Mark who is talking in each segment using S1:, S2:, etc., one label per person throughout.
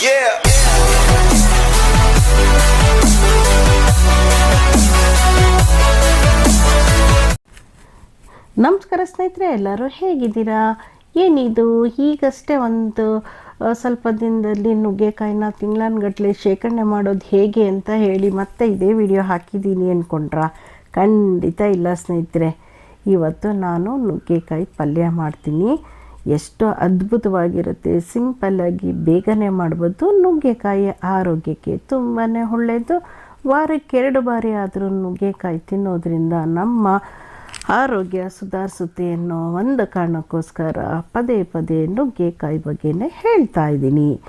S1: ನಮಸ್ಕಾರ ಸ್ನೇಹಿತರೆ, ಎಲ್ಲರೂ ಹೇಗಿದ್ದೀರಾ? ಏನಿದು? ಈಗಷ್ಟೇ ಒಂದು ಸ್ವಲ್ಪ ದಿನದಲ್ಲಿ ನುಗ್ಗೆಕಾಯಿನ ತಿಂಗಳನ್ಗಟ್ಲೆ ಶೇಖರಣೆ ಮಾಡೋದು ಹೇಗೆ ಅಂತ ಹೇಳಿ ಮತ್ತೆ ಇದೇ ವಿಡಿಯೋ ಹಾಕಿದ್ದೀನಿ ಅಂದ್ಕೊಂಡ್ರಾ ಖಂಡಿತ ಇಲ್ಲ ಸ್ನೇಹಿತರೆ. ಇವತ್ತು ನಾನು ನುಗ್ಗೆಕಾಯಿ ಪಲ್ಯ ಮಾಡ್ತೀನಿ. ಎಷ್ಟು ಅದ್ಭುತವಾಗಿರುತ್ತೆ. ಸಿಂಪಲ್ಲಾಗಿ ಬೇಗನೆ ಮಾಡ್ಬೋದು. ನುಗ್ಗೆಕಾಯಿ ಆರೋಗ್ಯಕ್ಕೆ ತುಂಬಾ ಒಳ್ಳೆಯದು ವಾರಕ್ಕೆ ಎರಡು ಬಾರಿ ಆದರೂ ನುಗ್ಗೆಕಾಯಿ ತಿನ್ನೋದ್ರಿಂದ ನಮ್ಮ ಆರೋಗ್ಯ ಸುಧಾರಿಸುತ್ತೆ ಅನ್ನೋ ಒಂದು ಕಾರಣಕ್ಕೋಸ್ಕರ ಪದೇ ಪದೇ ನುಗ್ಗೆಕಾಯಿ ಬಗ್ಗೆನೇ ಹೇಳ್ತಾ ಇದ್ದೀನಿ.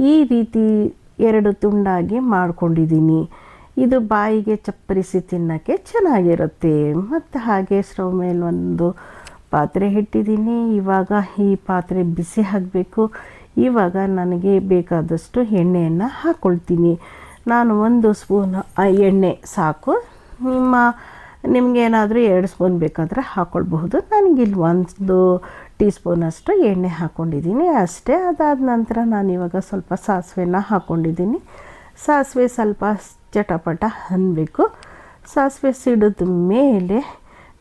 S1: ಈ ರೀತಿ ಎರಡು ತುಂಡಾಗಿ ಮಾಡ್ಕೊಂಡಿದ್ದೀನಿ. ಇದು ಬಾಯಿಗೆ ಚಪ್ಪರಿಸಿ ತಿನ್ನೋಕ್ಕೆ ಚೆನ್ನಾಗಿರುತ್ತೆ. ಮತ್ತು ಹಾಗೆ ಸ್ಟವ್ ಮೇಲೆ ಒಂದು ಪಾತ್ರೆ ಇಟ್ಟಿದ್ದೀನಿ. ಇವಾಗ ಈ ಪಾತ್ರೆ ಬಿಸಿ ಆಗಬೇಕು. ಇವಾಗ ನನಗೆ ಬೇಕಾದಷ್ಟು ಎಣ್ಣೆಯನ್ನು ಹಾಕ್ಕೊಳ್ತೀನಿ ನಾನು ಒಂದು ಸ್ಪೂನ್ ಎಣ್ಣೆ ಸಾಕು. ನಿಮ್ಮ ನಿಮಗೇನಾದರೂ ಎರಡು ಸ್ಪೂನ್ ಬೇಕಾದರೆ ಹಾಕ್ಕೊಳ್ಬಹುದು ನನಗಿಲ್ಲಿ ಒಂದು ಟೀ ಸ್ಪೂನಷ್ಟು ಎಣ್ಣೆ ಹಾಕ್ಕೊಂಡಿದ್ದೀನಿ ಅಷ್ಟೇ ಅದಾದ ನಂತರ ನಾನು ಇವಾಗ ಸ್ವಲ್ಪ ಸಾಸಿವೆನ ಹಾಕ್ಕೊಂಡಿದ್ದೀನಿ ಸಾಸಿವೆ ಸ್ವಲ್ಪ ಚಟಪಟ ಅನ್ನಬೇಕು ಸಾಸಿವೆ ಸಿಡಿದ ಮೇಲೆ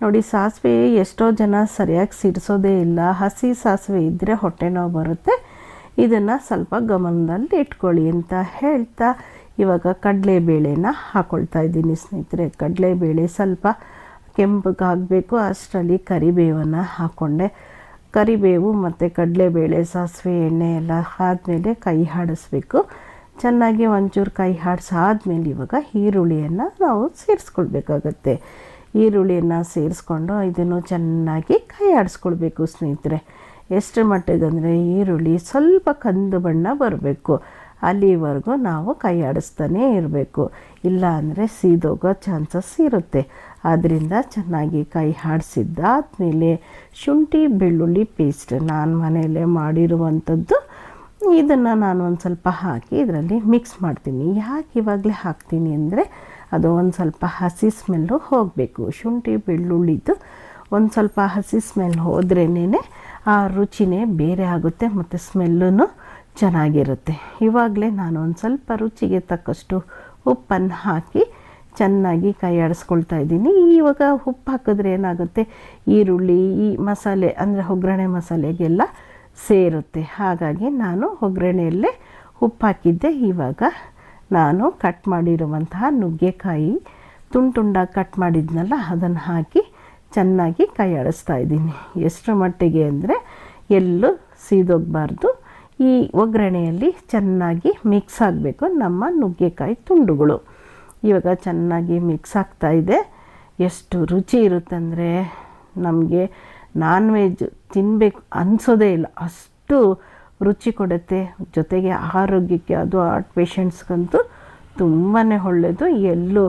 S1: ನೋಡಿ, ಸಾಸಿವೆ ಎಷ್ಟೋ ಜನ ಸರಿಯಾಗಿ ಸಿಡಿಸೋದೇ ಇಲ್ಲ. ಹಸಿ ಸಾಸಿವೆ ಇದ್ದರೆ ಹೊಟ್ಟೆ ನೋವು ಬರುತ್ತೆ. ಇದನ್ನು ಸ್ವಲ್ಪ ಗಮನದಲ್ಲಿ ಇಟ್ಕೊಳ್ಳಿ ಅಂತ ಹೇಳ್ತಾ ಇವಾಗ ಕಡಲೆಬೇಳೆನ ಹಾಕ್ಕೊಳ್ತಾ ಇದ್ದೀನಿ ಸ್ನೇಹಿತರೆ. ಕಡಲೆಬೇಳೆ ಸ್ವಲ್ಪ ಕೆಂಪಗಾಗಬೇಕು ಅಷ್ಟರಲ್ಲಿ ಕರಿಬೇವನ್ನು ಹಾಕ್ಕೊಂಡೆ ಕರಿಬೇವು ಮತ್ತು ಕಡಲೆಬೇಳೆ, ಸಾಸಿವೆ, ಎಣ್ಣೆ ಎಲ್ಲ ಆದಮೇಲೆ ಕೈ ಹಾಡಿಸ್ಬೇಕು. ಚೆನ್ನಾಗಿ ಒಂಚೂರು ಕೈ ಹಾಡಿಸಾದ್ಮೇಲೆ ಇವಾಗ ಈರುಳ್ಳಿಯನ್ನು ನಾವು ಸೇರಿಸ್ಕೊಳ್ಬೇಕಾಗತ್ತೆ. ಈರುಳ್ಳಿಯನ್ನು ಸೇರಿಸ್ಕೊಂಡು ಇದನ್ನು ಚೆನ್ನಾಗಿ ಕೈ ಆಡಿಸ್ಕೊಳ್ಬೇಕು ಸ್ನೇಹಿತರೆ. ಎಷ್ಟು ಮಟ್ಟಿಗಂದರೆ ಈರುಳ್ಳಿ ಸ್ವಲ್ಪ ಕಂದು ಬಣ್ಣ ಬರಬೇಕು. ಅಲ್ಲಿವರೆಗೂ ನಾವು ಕೈ ಆಡಿಸ್ತಾನೇ ಇರಬೇಕು. ಇಲ್ಲ ಅಂದರೆ ಸೀದೋಗೋ ಚಾನ್ಸಸ್ ಇರುತ್ತೆ. ಆದ್ದರಿಂದ ಚೆನ್ನಾಗಿ ಕೈ ಆಡಿಸಿದ್ದಾದಮೇಲೆ ಶುಂಠಿ, ಬೆಳ್ಳುಳ್ಳಿ ಪೇಸ್ಟ್ ನಾನು ಮನೆಯಲ್ಲೇ ಮಾಡಿರುವಂಥದ್ದು ಇದನ್ನು ನಾನು ಒಂದು ಸ್ವಲ್ಪ ಹಾಕಿ ಇದರಲ್ಲಿ ಮಿಕ್ಸ್ ಮಾಡ್ತೀನಿ. ಯಾಕೆ ಇವಾಗಲೇ ಹಾಕ್ತೀನಿ ಅಂದರೆ ಅದು ಒಂದು ಸ್ವಲ್ಪ ಹಸಿ ಸ್ಮೆಲ್ಲು ಹೋಗಬೇಕು. ಶುಂಠಿ ಬೆಳ್ಳುಳ್ಳಿದ್ದು ಒಂದು ಸ್ವಲ್ಪ ಹಸಿ ಸ್ಮೆಲ್ ಹೋದ್ರೇನೆ ಆ ರುಚಿನೇ ಬೇರೆ ಆಗುತ್ತೆ ಮತ್ತು ಸ್ಮೆಲ್ಲೂ ಚೆನ್ನಾಗಿರುತ್ತೆ. ಇವಾಗಲೇ ನಾನು ಒಂದು ಸ್ವಲ್ಪ ರುಚಿಗೆ ತಕ್ಕಷ್ಟು ಉಪ್ಪನ್ನು ಹಾಕಿ ಚೆನ್ನಾಗಿ ಕೈ ಆಡಿಸ್ಕೊಳ್ತಾ ಇದ್ದೀನಿ. ಇವಾಗ ಉಪ್ಪು ಹಾಕಿದ್ರೆ ಏನಾಗುತ್ತೆ? ಈರುಳ್ಳಿ, ಈ ಮಸಾಲೆ ಅಂದರೆ ಒಗ್ಗರಣೆ ಮಸಾಲೆಗೆಲ್ಲ ಸೇರುತ್ತೆ. ಹಾಗಾಗಿ ನಾನು ಒಗ್ಗರಣೆಯಲ್ಲೇ ಉಪ್ಪು ಹಾಕಿದ್ದೆ. ಇವಾಗ ನಾನು ಕಟ್ ಮಾಡಿರುವಂತಹ ನುಗ್ಗೆಕಾಯಿ ತುಂಡು ತುಂಡಾಗಿ ಕಟ್ ಮಾಡಿದ್ನಲ್ಲ, ಅದನ್ನು ಹಾಕಿ ಚೆನ್ನಾಗಿ ಕೈ ಆಡಿಸ್ತಾ ಇದ್ದೀನಿ. ಎಷ್ಟರ ಮಟ್ಟಿಗೆ ಅಂದರೆ ಎಲ್ಲೂ ಸೀದೋಗಬಾರ್ದು. ಈ ಒಗ್ಗರಣೆಯಲ್ಲಿ ಚೆನ್ನಾಗಿ ಮಿಕ್ಸ್ ಆಗಬೇಕು ನಮ್ಮ ನುಗ್ಗೆಕಾಯಿ ತುಂಡುಗಳು. ಇವಾಗ ಚೆನ್ನಾಗಿ ಮಿಕ್ಸ್ ಆಗ್ತಾ ಇದೆ. ಎಷ್ಟು ರುಚಿ ಇರುತ್ತಂದರೆ ನಮಗೆ ನಾನ್ ವೆಜ್ ತಿನ್ನಬೇಕು ಅನಿಸೋದೇ ಇಲ್ಲ. ಅಷ್ಟು ರುಚಿ ಕೊಡುತ್ತೆ. ಜೊತೆಗೆ ಆರೋಗ್ಯಕ್ಕೆ ಅದು ಹಾರ್ಟ್ ಪೇಷಂಟ್ಸ್ಗಂತೂ ತುಂಬಾ ಒಳ್ಳೆಯದು ಎಲ್ಲೂ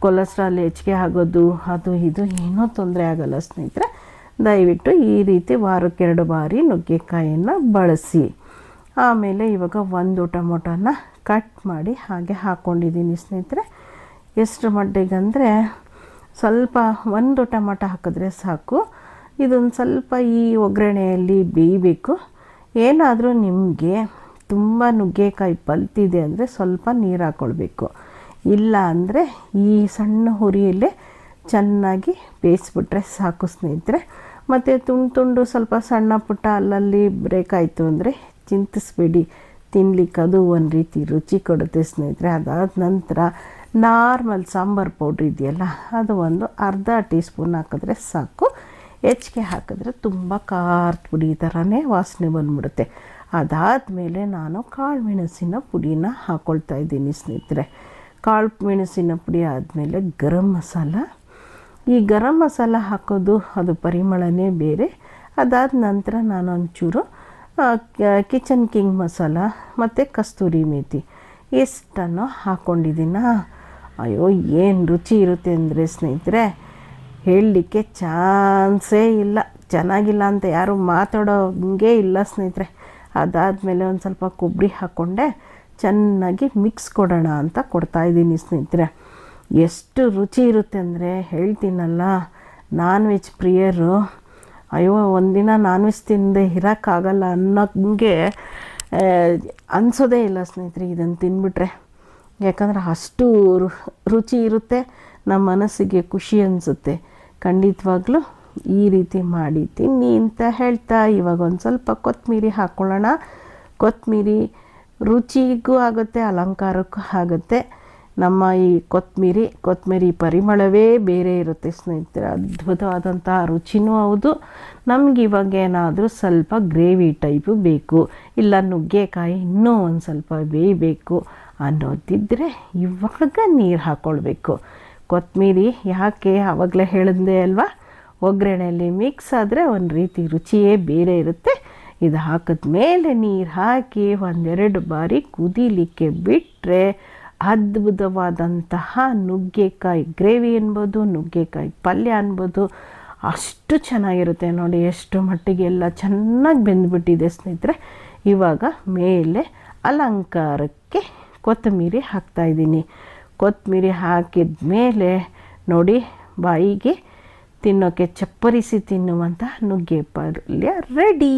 S1: ಕೊಲೆಸ್ಟ್ರಾಲ್ ಹೆಚ್ಚಿಗೆ ಆಗೋದು, ಅದು ಇದು ಏನೂ ತೊಂದರೆ ಆಗಲ್ಲ ಸ್ನೇಹಿತರೆ. ದಯವಿಟ್ಟು ಈ ರೀತಿ ವಾರಕ್ಕೆರಡು ಬಾರಿ ನುಗ್ಗೆಕಾಯಿಯನ್ನು ಬಳಸಿ. ಆಮೇಲೆ ಇವಾಗ ಒಂದು ಟೊಮೊಟೊನ ಕಟ್ ಮಾಡಿ ಹಾಗೆ ಹಾಕ್ಕೊಂಡಿದ್ದೀನಿ ಸ್ನೇಹಿತರೆ. ಎಷ್ಟು ಮಟ್ಟಿಗಂದರೆ ಸ್ವಲ್ಪ ಒಂದು ಟೊಮೊಟೊ ಹಾಕಿದ್ರೆ ಸಾಕು. ಇದೊಂದು ಸ್ವಲ್ಪ ಈ ಒಗ್ಗರಣೆಯಲ್ಲಿ ಬೇಯಬೇಕು. ಏನಾದರೂ ನಿಮಗೆ ತುಂಬ ನುಗ್ಗೆಕಾಯಿ ಪಲ್ತಿದೆ ಅಂದರೆ ಸ್ವಲ್ಪ ನೀರು ಹಾಕ್ಕೊಳ್ಬೇಕು ಇಲ್ಲ ಅಂದರೆ ಈ ಸಣ್ಣ ಹುರಿಯಲ್ಲೇ ಚೆನ್ನಾಗಿ ಬೇಯಿಸ್ಬಿಟ್ರೆ ಸಾಕು ಸ್ನೇಹಿತರೆ. ಮತ್ತು ತುಂಡು ತುಂಡು ಸ್ವಲ್ಪ ಸಣ್ಣ ಪುಟ್ಟ ಅಲ್ಲಲ್ಲಿ ಬ್ರೇಕ್ ಆಯಿತು ಅಂದರೆ ಚಿಂತಿಸ್ಬೇಡಿ. ತಿನ್ಲಿಕ್ಕೆ ಅದು ಒಂದು ರೀತಿ ರುಚಿ ಕೊಡುತ್ತೆ ಸ್ನೇಹಿತರೆ. ಅದಾದ ನಂತರ ನಾರ್ಮಲ್ ಸಾಂಬಾರು ಪೌಡ್ರ್ ಇದೆಯಲ್ಲ, ಅದು ಒಂದು ಅರ್ಧ ಟೀ ಸ್ಪೂನ್ ಹಾಕಿದ್ರೆ ಸಾಕು. ಹೆಚ್ಚಿಗೆ ಹಾಕಿದ್ರೆ ತುಂಬ ಖಾರದ ಪುಡಿ ಥರನೇ ವಾಸನೆ ಬಂದ್ಬಿಡುತ್ತೆ. ಅದಾದಮೇಲೆ ನಾನು ಕಾಳು ಮೆಣಸಿನ ಪುಡಿನ ಹಾಕ್ಕೊಳ್ತಾ ಇದ್ದೀನಿ ಸ್ನೇಹಿತರೆ. ಕಾಳು ಮೆಣಸಿನ ಪುಡಿ ಆದಮೇಲೆ ಗರಂ ಮಸಾಲ. ಈ ಗರಂ ಮಸಾಲ ಹಾಕೋದು ಅದು ಪರಿಮಳನೇ ಬೇರೆ. ಅದಾದ ನಂತರ ನಾನು ಒಂಚೂರು ಕಿಚನ್ ಕಿಂಗ್ ಮಸಾಲ ಮತ್ತು ಕಸ್ತೂರಿ ಮೇಥಿ ಎಷ್ಟನ್ನು ಹಾಕ್ಕೊಂಡಿದ್ದೀನ ಅಯ್ಯೋ, ಏನು ರುಚಿ ಇರುತ್ತೆ ಅಂದರೆ ಸ್ನೇಹಿತರೆ. ಹೇಳಲಿಕ್ಕೆ ಚಾನ್ಸೇ ಇಲ್ಲ. ಚೆನ್ನಾಗಿಲ್ಲ ಅಂತ ಯಾರು ಮಾತಾಡೋಂಗೆ ಇಲ್ಲ ಸ್ನೇಹಿತರೆ. ಅದಾದಮೇಲೆ ಒಂದು ಸ್ವಲ್ಪ ಕೊಬ್ಬರಿ ಹಾಕ್ಕೊಂಡೆ ಚೆನ್ನಾಗಿ ಮಿಕ್ಸ್ ಕೊಡೋಣ ಅಂತ ಕೊಡ್ತಾಯಿದ್ದೀನಿ ಸ್ನೇಹಿತರೆ. ಎಷ್ಟು ರುಚಿ ಇರುತ್ತೆ ಅಂದರೆ ಹೇಳ್ತೀನಲ್ಲ ನಾನ್ ವೆಜ್ ಪ್ರಿಯರು. ಅಯ್ಯೋ, ಒಂದಿನ ನಾನ್ ವೆಜ್ ತಿಂದೆ ಇರೋಕ್ಕಾಗಲ್ಲ ಅನ್ನೋಂಗೆ ಅನಿಸೋದೇ ಇಲ್ಲ ಸ್ನೇಹಿತರೆ ಇದನ್ನು ತಿಂದ್ಬಿಟ್ರೆ ಯಾಕಂದರೆ ಅಷ್ಟು ರುಚಿ ಇರುತ್ತೆ. ನಮ್ಮ ಮನಸ್ಸಿಗೆ ಖುಷಿ ಅನಿಸುತ್ತೆ. ಖಂಡಿತವಾಗ್ಲೂ ಈ ರೀತಿ ಮಾಡಿ ತಿನ್ನಿ ಅಂತ ಹೇಳ್ತಾ, ಇವಾಗ ಒಂದು ಸ್ವಲ್ಪ ಕೊತ್ತಂಬರಿ ಹಾಕ್ಕೊಳ್ಳೋಣ ಕೊತ್ತಂಬರಿ ರುಚಿಗೂ ಆಗುತ್ತೆ, ಅಲಂಕಾರಕ್ಕೂ ಆಗುತ್ತೆ. ನಮ್ಮ ಈ ಕೊತ್ತಂಬರಿ ಕೊತ್ತಂಬರಿ ಪರಿಮಳವೇ ಬೇರೆ ಇರುತ್ತೆ ಸ್ನೇಹಿತರೆ. ಅದ್ಭುತವಾದಂಥ ರುಚಿನೂ ಹೌದು. ನಮ್ಗೆ ಇವಾಗ ಏನಾದರೂ ಸ್ವಲ್ಪ ಗ್ರೇವಿ ಟೈಪು ಬೇಕು. ಇಲ್ಲ ನುಗ್ಗೆಕಾಯಿ ಇನ್ನೂ ಒಂದು ಸ್ವಲ್ಪ ಬೇಯಬೇಕು ಅನ್ನೋದಿದ್ದರೆ ಇವಾಗ ನೀರು ಹಾಕ್ಕೊಳ್ಬೇಕು ಕೊತ್ತಂಬರಿ ಯಾಕೆ ಆವಾಗಲೇ ಹೇಳಿದ್ದೆ ಅಲ್ವಾ? ಒಗ್ಗರಣೆಯಲ್ಲಿ ಮಿಕ್ಸ್ ಆದರೆ ಒಂದು ರೀತಿ ರುಚಿಯೇ ಬೇರೆ ಇರುತ್ತೆ. ಇದು ಹಾಕಿದ ಮೇಲೆ ನೀರು ಹಾಕಿ ಒಂದೆರಡು ಬಾರಿ ಕುದೀಲಿಕ್ಕೆ ಬಿಟ್ಟರೆ ಅದ್ಭುತವಾದಂತಹ ನುಗ್ಗೆಕಾಯಿ ಗ್ರೇವಿ ಅನ್ಬೋದು, ನುಗ್ಗೆಕಾಯಿ ಪಲ್ಯ ಅನ್ಬೋದು, ಅಷ್ಟು ಚೆನ್ನಾಗಿರುತ್ತೆ ನೋಡಿ. ಎಷ್ಟು ಮಟ್ಟಿಗೆ ಎಲ್ಲ ಚೆನ್ನಾಗಿ ಬೆಂದ್ಬಿಟ್ಟಿದೆ ಸ್ನೇಹಿತರೆ. ಇವಾಗ ಮೇಲೆ ಅಲಂಕಾರಕ್ಕೆ ಕೊತ್ತಂಬರಿ ಹಾಕ್ತಾಯಿದ್ದೀನಿ ಕೊತ್ತಂಬರಿ ಹಾಕಿದ ಮೇಲೆ ನೋಡಿ ಬಾಯಿಗೆ ತಿನ್ನೋಕ್ಕೆ ಚಪ್ಪರಿಸಿ ತಿನ್ನುವಂಥ ನುಗ್ಗೆ ಪಲ್ಯ ರೆಡಿ.